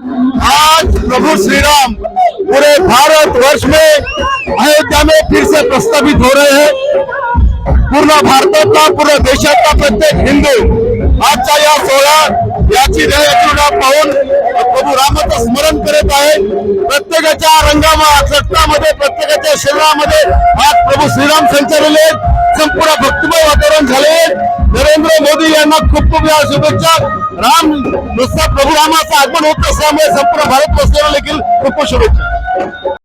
आज प्रभु श्री राम पूरे भारत वर्ष में अयोध्या में फिर से प्रस्तावित हो रहे हैं। पूर्ण भारतातला पूर्ण देशातला प्रत्येक हिंदू आजच्या या सोहळा याची ध्येयपूर्ण पाहून प्रभू रामाचं स्मरण करत आहे। प्रत्येकाच्या रंगामध्ये रक्तामध्ये प्रत्येकाच्या शरीरामध्ये हा प्रभू श्रीराम संचारले संपूर्ण भक्तिमय वातावरण झाले. नरेंद्र मोदी यांना खूप खूप या शुभेच्छा. राम नुसता प्रभू रामाचं आगमन होत असल्यामुळे संपूर्ण भारत देखील खूप खूप शुभेच्छा.